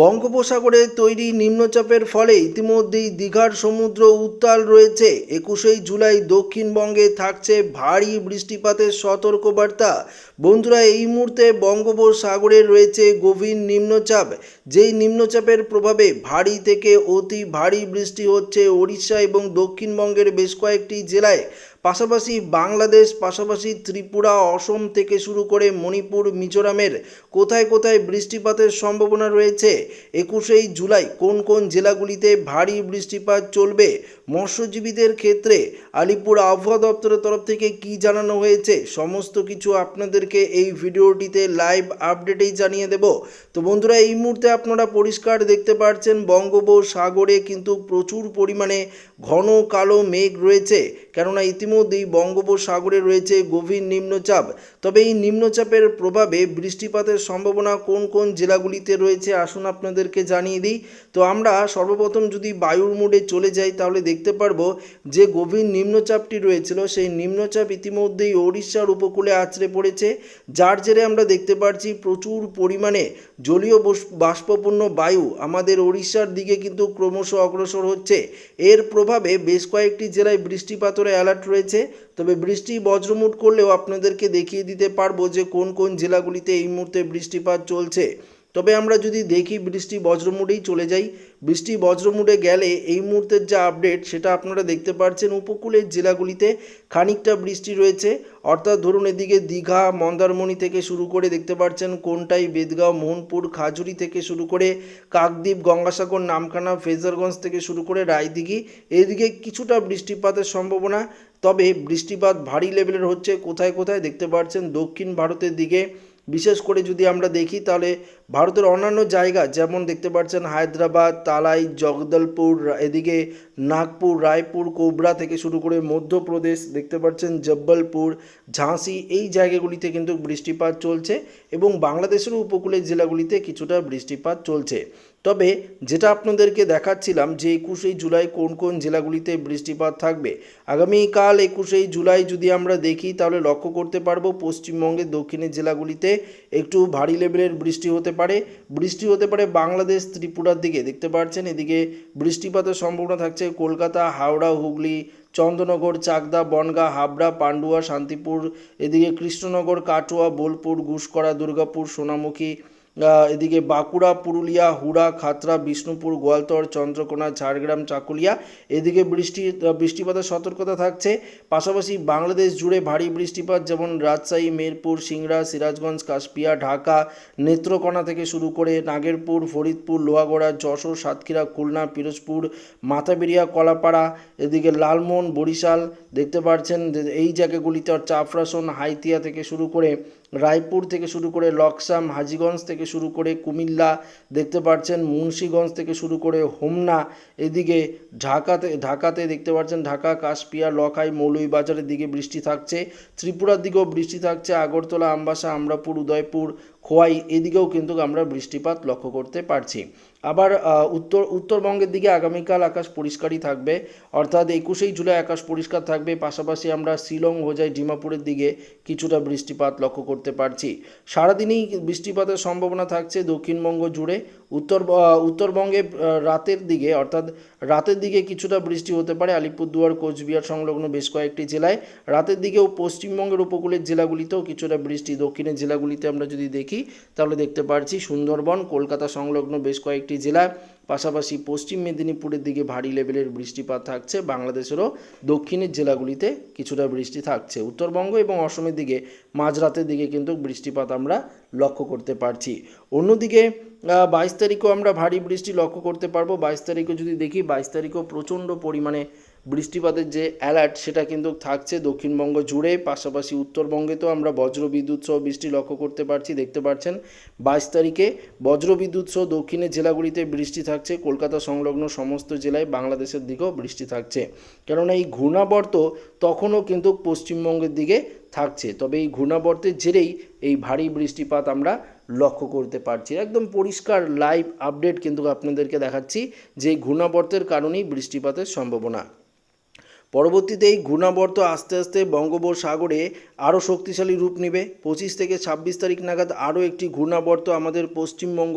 বঙ্গোপসাগরে তৈরি নিম্নচাপের ফলে ইতিমধ্যেই দীঘার সমুদ্র উত্তাল রয়েছে। একুশেই জুলাই দক্ষিণবঙ্গে থাকছে ভারী বৃষ্টিপাতের সতর্কবার্তা। বন্ধুরা, এই মুহূর্তে বঙ্গোপসাগরে রয়েছে গভীর নিম্নচাপ। যেই নিম্নচাপের প্রভাবে ভারী থেকে অতি ভারী বৃষ্টি হচ্ছে ওড়িশা এবং দক্ষিণবঙ্গের বেশ কয়েকটি জেলায়। পাশাপাশি বাংলাদেশ, পাশাপাশি ত্রিপুরা, অসম থেকে শুরু করে মণিপুর, মিজোরামের কোথায় কোথায় বৃষ্টিপাতের সম্ভাবনা রয়েছে? একুশেই জুলাই কোন কোন জেলাগুলিতে ভারী বৃষ্টিপাত চলবে? মৎস্যজীবীদের ক্ষেত্রে আলিপুর আবহাওয়া দপ্তরের তরফ থেকে কি জানানো হয়েছে? সমস্ত কিছু আপনাদেরকে এই ভিডিওটিতে লাইভ আপডেটেই জানিয়ে দেব। তো বন্ধুরা, এই মুহূর্তে আপনারা পরিষ্কার দেখতে পাচ্ছেন বঙ্গোপসাগরে কিন্তু প্রচুর পরিমাণে ঘন কালো মেঘ রয়েছে। কেননা ইতিমধ্যেই বঙ্গোপসাগরে রয়েছে গভীর নিম্নচাপ। তবে এই নিম্নচাপের প্রভাবে বৃষ্টিপাতের সম্ভাবনা কোন কোন জেলাগুলিতে রয়েছে, আসুন আপনাদেরকে জানিয়ে দিই। তো আমরা সর্বপ্রথম যদি বায়ুর মোডে চলে যাই, তাহলে দেখতে পারব যে গভীর নিম্নচাপটি রয়েছিল, সেই নিম্নচাপ ইতিমধ্যেই ওড়িশার উপকূলে আছড়ে পড়েছে। যার জেরে আমরা দেখতে পাচ্ছি প্রচুর পরিমাণে জলীয় বাষ্পপূর্ণ বায়ু আমাদের ওড়িশার দিকে কিন্তু ক্রমশ অগ্রসর হচ্ছে। এর প্রভাবে বেশ কয়েকটি জেলায় বৃষ্টিপাতের অ্যালার্ট রয়েছে। তবে বৃষ্টি বজ্রমুট করলেও আপনাদেরকে দেখিয়ে দিতে পারব যে কোন কোন জেলাগুলিতে এই মুহূর্তে বৃষ্টিপাত চলছে। তবে আমরা যদি দেখি বৃষ্টি বজ্রমুডেই চলে যাই, বৃষ্টি বজ্রমুডে গেলে এই মুহূর্তের যা আপডেট সেটা আপনারা দেখতে পাচ্ছেন উপকূলের জেলাগুলিতে খানিকটা বৃষ্টি রয়েছে। অর্থাৎ ধরুন এদিকে দীঘা, মন্দারমণি থেকে শুরু করে দেখতে পাচ্ছেন কোনটাই, বেদগাঁও, মোহনপুর, খাজুরি থেকে শুরু করে কাকদ্বীপ, গঙ্গাসাগর, নামখানা, ফেজারগঞ্জ থেকে শুরু করে রায়দিঘি। এদিকে কিছুটা বৃষ্টিপাতের সম্ভাবনা, তবে বৃষ্টিপাত ভারী লেভেলের হচ্ছে। কোথায় কোথায় দেখতে পাচ্ছেন দক্ষিণ ভারতের দিকে বিশেষ করে যদি আমরা দেখি তাহলে ভারতের অন্যান্য জায়গা, যেমন দেখতে পাচ্ছেন হায়দ্রাবাদ, তালাই, জগদলপুর, এদিকে নাগপুর, রায়পুর, কোবরা থেকে শুরু করে মধ্যপ্রদেশ দেখতে পাচ্ছেন জব্বলপুর, ঝাঁসি, এই জায়গাগুলিতে কিন্তু বৃষ্টিপাত চলছে এবং বাংলাদেশের উপকূলের জেলাগুলিতে কিছুটা বৃষ্টিপাত চলছে। তবে যেটা আপনাদেরকে দেখাচ্ছিলাম যে একুশেই জুলাই কোন কোন জেলাগুলিতে বৃষ্টিপাত থাকবে, আগামীকাল একুশেই জুলাই যদি আমরা দেখি তাহলে লক্ষ্য করতে পারব পশ্চিমবঙ্গের দক্ষিণের জেলাগুলিতে একটু ভারী লেভেলের বৃষ্টি হতে পারে। বৃষ্টি হতে পারে বাংলাদেশ, ত্রিপুরার দিকে, দেখতে পাচ্ছেন এদিকে বৃষ্টিপাতের সম্ভাবনা থাকছে কলকাতা, হাওড়া, হুগলি চন্দ্রনগর চাকদা, বনগাঁ, হাবড়া, পান্ডুয়া, শান্তিপুর, এদিকে কৃষ্ণনগর, কাটোয়া, বোলপুর, ঘুষকরা, দুর্গাপুর, সোনামুখী এদিকে বাঁকুড়া, পুরুলিয়া, হুড়া, খাতড়া, বিষ্ণুপুর, গোয়ালতর, চন্দ্রকোনা, ঝাড়গ্রাম, চাকুলিয়া, এদিকে বৃষ্টি বৃষ্টিপাতের সতর্কতা থাকছে। পাশাপাশি বাংলাদেশ জুড়ে ভারী বৃষ্টিপাত, যেমন রাজশাহী, মেরপুর, সিংড়া, সিরাজগঞ্জ, কাশপিয়া, ঢাকা, নেত্রকোনা থেকে শুরু করে নাগেরপুর, ফরিদপুর, লোহাগড়া, যশোর, সাতক্ষীরা, খুলনা, পিরোজপুর, মাথাবেরিয়া, কলাপাড়া, এদিকে লালমোহন, বরিশাল, দেখতে পাচ্ছেন এই জায়গাগুলিতে চাপরাসন, হাইতিয়া থেকে শুরু করে রায়পুর থেকে শুরু করে লকসাম, হাজিগঞ্জ থেকে শুরু করে কুমিল্লা, দেখতে পাচ্ছেন মুন্সীগঞ্জ থেকে শুরু করে হোমনা, এদিকে ঢাকাতে ঢাকাতে দেখতে পাচ্ছেন ঢাকা, কাশপিয়া, লখাই, মৌলভীবাজারের দিকে বৃষ্টি থাকছে। ত্রিপুরার দিকেও বৃষ্টি থাকছে। আগরতলা, আমবাসা, আমরাপুর, উদয়পুর খোয়াই, এদিকেও কিন্তু আমরা বৃষ্টিপাত লক্ষ্য করতে পারছি। আবার উত্তর, উত্তরবঙ্গের দিকে আগামীকাল আকাশ পরিষ্কারই থাকবে। অর্থাৎ একুশেই জুলাই আকাশ পরিষ্কার থাকবে। পাশাপাশি আমরা শিলং, হোজাই, ডিমাপুরের দিকে কিছুটা বৃষ্টিপাত লক্ষ্য করতে পারছি। সারাদিনই বৃষ্টিপাতের সম্ভাবনা থাকছে দক্ষিণবঙ্গ জুড়ে। উত্তর উত্তরবঙ্গে রাতের দিকে, অর্থাৎ রাতের দিকে কিছুটা বৃষ্টি হতে পারে। আলিপুরদুয়ার, কোচবিহার সংলগ্ন বেশ কয়েকটি জেলায়। রাতের দিকেও পশ্চিমবঙ্গের উপকূলের জেলাগুলিতেও কিছুটা বৃষ্টি। দক্ষিণের জেলাগুলিতে আমরা যদি দেখি, তাহলে দেখতে পাচ্ছি সুন্দরবন, কলকাতা সংলগ্ন বেশ কয়েকটি জেলায় পাশাপাশি পশ্চিম মেদিনীপুরের দিকে ভারী লেভেলের বৃষ্টিপাত থাকছে। বাংলাদেশেরও দক্ষিণের জেলাগুলিতে কিছুটা বৃষ্টি থাকছে। উত্তরবঙ্গ এবং অসমের দিকে মাঝরাতের দিকে কিন্তু বৃষ্টিপাত আমরা লক্ষ্য করতে পারছি। অন্যদিকে বাইশ তারিখও আমরা ভারী বৃষ্টি লক্ষ্য করতে পারব। বাইশ তারিখও যদি দেখি, বাইশ তারিখও প্রচণ্ড পরিমাণে বৃষ্টিপাতের যে অ্যালার্ট সেটা কিন্তু থাকছে দক্ষিণবঙ্গ জুড়ে, পাশাপাশি উত্তরবঙ্গে তো আমরা বজ্র বিদ্যুৎ সহ বৃষ্টি লক্ষ্য করতে পারছি, দেখতে পাচ্ছেন বাইশ তারিখে বজ্র বিদ্যুৎ সহ দক্ষিণের জেলাগুলিতে বৃষ্টি থাকছে, কলকাতা সংলগ্ন সমস্ত জেলায় বাংলাদেশের দিকেও বৃষ্টি থাকছে। কেননা এই ঘূর্ণাবর্ত তখনও কিন্তু পশ্চিমবঙ্গের দিকে থাকছে, তবে এই ঘূর্ণাবর্তের জেরেই এই ভারী বৃষ্টিপাত আমরা লক্ষ্য করতে পারছি। একদম পরিষ্কার লাইভ আপডেট কিন্তু আপনাদেরকে দেখাচ্ছি যে ঘূর্ণাবর্তের কারণেই বৃষ্টিপাতের সম্ভাবনা। পরবর্তীতে এই ঘূর্ণাবর্ত আস্তে আস্তে বঙ্গোপসাগরে আরও শক্তিশালী রূপ নেবে। পঁচিশ থেকে ছাব্বিশ তারিখ নাগাদ আরও একটি ঘূর্ণাবর্ত আমাদের পশ্চিমবঙ্গ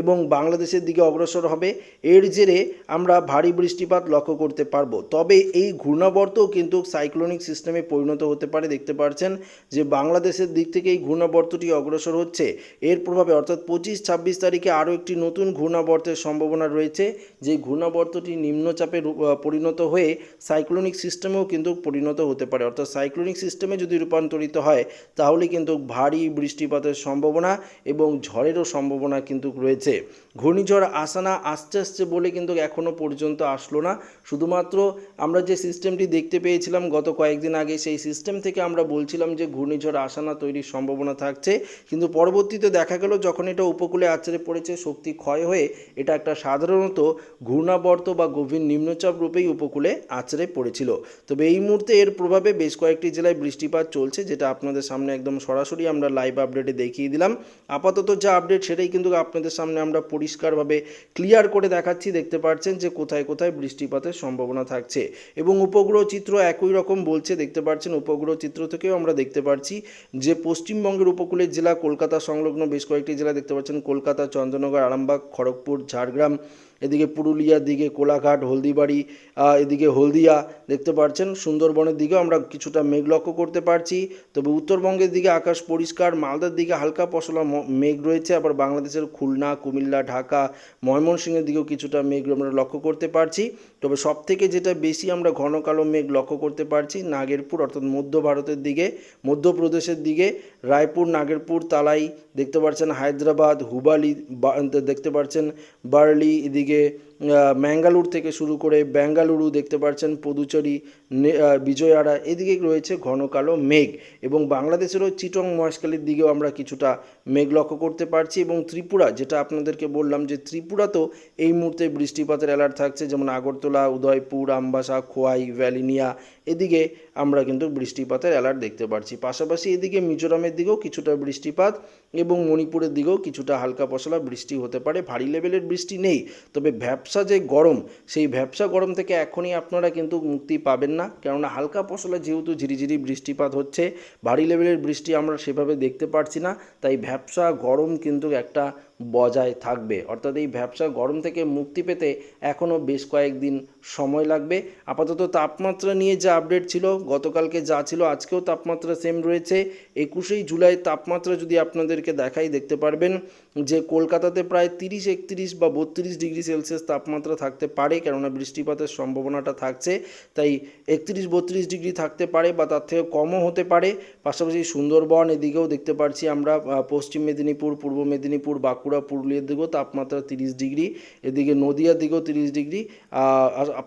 এবং বাংলাদেশের দিকে অগ্রসর হবে। এর জেরে আমরা ভারী বৃষ্টিপাত লক্ষ্য করতে পারব। তবে এই ঘূর্ণাবর্তও কিন্তু সাইক্লোনিক সিস্টেমে পরিণত হতে পারে। দেখতে পাচ্ছেন যে বাংলাদেশের দিক থেকে এই ঘূর্ণাবর্তটি অগ্রসর হচ্ছে। এর প্রভাবে অর্থাৎ পঁচিশ, ছাব্বিশ তারিখে আরও একটি নতুন ঘূর্ণাবর্তের সম্ভাবনা রয়েছে। যে ঘূর্ণাবর্তটি নিম্নচাপে পরিণত হয়ে সাইক্লোনিক সিস্টেমেও কিন্তু পরিণত হতে পারে। অর্থাৎ সাইক্লোনিক সিস্টেমে যদি রূপান্তরিত হয়, তাহলে কিন্তু ভারী বৃষ্টিপাতের সম্ভাবনা এবং ঝড়েরও সম্ভাবনা কিন্তু রয়েছে। ঘূর্ণিঝড় আসানা আসতে আসছে বলে কিন্তু এখনও পর্যন্ত আসলো না। শুধুমাত্র আমরা যে সিস্টেমটি দেখতে পেয়েছিলাম গত কয়েকদিন আগে, সেই সিস্টেম থেকে আমরা বলছিলাম যে ঘূর্ণিঝড় আসানা তৈরির সম্ভাবনা থাকছে। কিন্তু পরবর্তীতে দেখা গেল, যখন এটা উপকূলে আছড়ে পড়েছে, শক্তি ক্ষয় হয়ে এটা একটা সাধারণত ঘূর্ণাবর্ত বা গভীর নিম্নচাপ রূপেই উপকূলে আছড়ে পড়েছিল তবে এই মুহূর্তে এর প্রভাবে বেশ কয়েকটি জেলায় বৃষ্টিপাত চলছে, যেটা আপনাদের সামনে একদম সরাসরি আমরা লাইভ আপডেটে দেখিয়ে দিলাম। আপাতত যা আপডেট সেটাই কিন্তু আপনাদের সামনে আমরা পরিষ্কারভাবে ক্লিয়ার করে দেখাচ্ছি। দেখতে পাচ্ছেন যে কোথায় কোথায় বৃষ্টিপাতের সম্ভাবনা থাকছে। এবং উপগ্রহ চিত্র একই রকম বলছে, দেখতে পাচ্ছেন উপগ্রহ চিত্র থেকেও আমরা দেখতে পাচ্ছি যে পশ্চিমবঙ্গের উপকূলের জেলা কলকাতা সংলগ্ন বেশ কয়েকটি জেলা দেখতে পাচ্ছেন কলকাতা, চন্দ্রনগর, আরামবাগ, খড়গপুর, ঝাড়গ্রাম এদিকে পুরুলিয়ার দিকে কোলাঘাট, হলদিবাড়ি এদিকে হলদিয়া দেখতে পাচ্ছেন সুন্দরবনের দিকেও আমরা কিছুটা মেঘ লক্ষ্য করতে পারছি। তবে উত্তরবঙ্গের দিকে আকাশ পরিষ্কার, মালদার দিকে হালকা পশলা মেঘ রয়েছে। আবার বাংলাদেশের খুলনা, কুমিল্লা, ঢাকা, ময়মনসিংহের দিকেও কিছুটা মেঘ আমরা লক্ষ্য করতে পারছি। তবে সব থেকে যেটা বেশি আমরা ঘন কালো মেঘ লক্ষ্য করতে পারছি, নাগেরপুর, অর্থাৎ মধ্য ভারতের দিকে, মধ্যপ্রদেশের দিকে, রায়পুর, নাগেরপুর, তালাই, দেখতে পাচ্ছেন হায়দ্রাবাদ, হুবালি দেখতে পাচ্ছেন বার্লি, এদিকে گے ম্যাঙ্গালোর থেকে শুরু করে বেঙ্গালুরু দেখতে পাচ্ছেন পদুচেরি বিজয়ওয়াড়া এদিকে রয়েছে ঘন কালো মেঘ এবং বাংলাদেশেরও চিটং মহেশখালীর দিকেও আমরা কিছুটা মেঘ লক্ষ্য করতে পারছি এবং ত্রিপুরা, যেটা আপনাদেরকে বললাম যে ত্রিপুরাতেও এই মুহূর্তে বৃষ্টিপাতের অ্যালার্ট থাকছে, যেমন আগরতলা, উদয়পুর, আমবাসা, খোয়াই, ভ্যালিনিয়া, এদিকে আমরা কিন্তু বৃষ্টিপাতের অ্যালার্ট দেখতে পাচ্ছি। পাশাপাশি এদিকে মিজোরামের দিকেও কিছুটা বৃষ্টিপাত এবং মণিপুরের দিকেও কিছুটা হালকা পশলা বৃষ্টি হতে পারে, ভারী লেভেলের বৃষ্টি নেই, তবে ভ্যাবসা যে গরম, সেই ভ্যাবসা গরম থেকে এখনই আপনারা কিন্তু মুক্তি পাবেন না। কেননা হালকা ফসলে যেহেতু ঝিরিঝিরি বৃষ্টিপাত হচ্ছে, ভারী লেভেলের বৃষ্টি আমরা সেভাবে দেখতে পারছি না, তাই ভ্যাবসা গরম কিন্তু একটা বজায় থাকবে। অর্থাৎ এই ভ্যাবসা গরম থেকে মুক্তি পেতে এখনও বেশ কয়েকদিন সময় লাগবে। আপাতত তাপমাত্রা নিয়ে যা আপডেট ছিল, গতকালকে যা ছিল, আজকেও তাপমাত্রা সেম রয়েছে। একুশেই জুলাই তাপমাত্রা যদি আপনাদেরকে দেখাই, দেখতে পারবেন যে কলকাতাতে প্রায় তিরিশ, একত্রিশ বা বত্রিশ ডিগ্রি সেলসিয়াস তাপমাত্রা থাকতে পারে, কেননা বৃষ্টিপাতের সম্ভাবনাটা থাকছে। তাই একত্রিশ, বত্রিশ ডিগ্রি থাকতে পারে বা তার থেকে কমও হতে পারে। পাশাপাশি সুন্দরবন, এদিকেও দেখতে পারছি আমরা পশ্চিম মেদিনীপুর, পূর্ব মেদিনীপুর, বাঁকুড়া, পুরুলিয়ার দিকেও তাপমাত্রা তিরিশ ডিগ্রি, এদিকে নদিয়ার দিকেও তিরিশ ডিগ্রি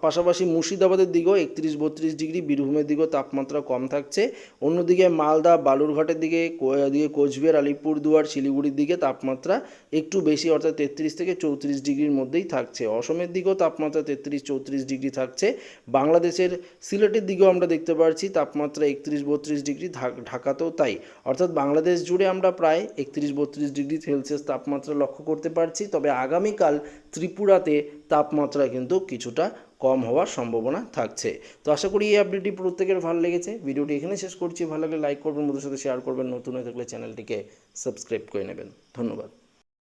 পাশাপাশি মুর্শিদাবাদের দিকেও একত্রিশ বত্রিশ ডিগ্রি, বীরভূমের দিকেও তাপমাত্রা কম থাকছে। অন্যদিকে মালদা, বালুরঘাটের দিকে, কো- এদিকে কোচবিহার, আলিপুরদুয়ার, শিলিগুড়ির দিকে তাপমাত্রা একটু বেশি, অর্থাৎ তেত্রিশ থেকে চৌত্রিশ ডিগ্রির মধ্যেই থাকছে। অসমের দিকেও তাপমাত্রা তেত্রিশ, চৌত্রিশ ডিগ্রি থাকছে। বাংলাদেশের সিলেটের দিকেও আমরা দেখতে পাচ্ছি তাপমাত্রা একত্রিশ বত্রিশ ডিগ্রি ঢাকাতেও তাই। অর্থাৎ বাংলাদেশ জুড়ে আমরা প্রায় একত্রিশ বত্রিশ ডিগ্রি সেলসিয়াস তাপমাত্রা লক্ষ্য করতে পারছি। তবে আগামীকাল ত্রিপুরাতে তাপমাত্রা কিন্তু কিছুটা কম হওয়ার সম্ভাবনা থাকছে। তো আশা করি এই আপডেটটি প্রত্যেকের ভালো লেগেছে। ভিডিওটি এখানে শেষ করছি। ভালো লাগলে লাইক করবেন বন্ধুর সাথে শেয়ার করবেন। নতুন হয়ে থাকলে চ্যানেলটিকে সাবস্ক্রাইব করে নেবেন। ধন্যবাদ।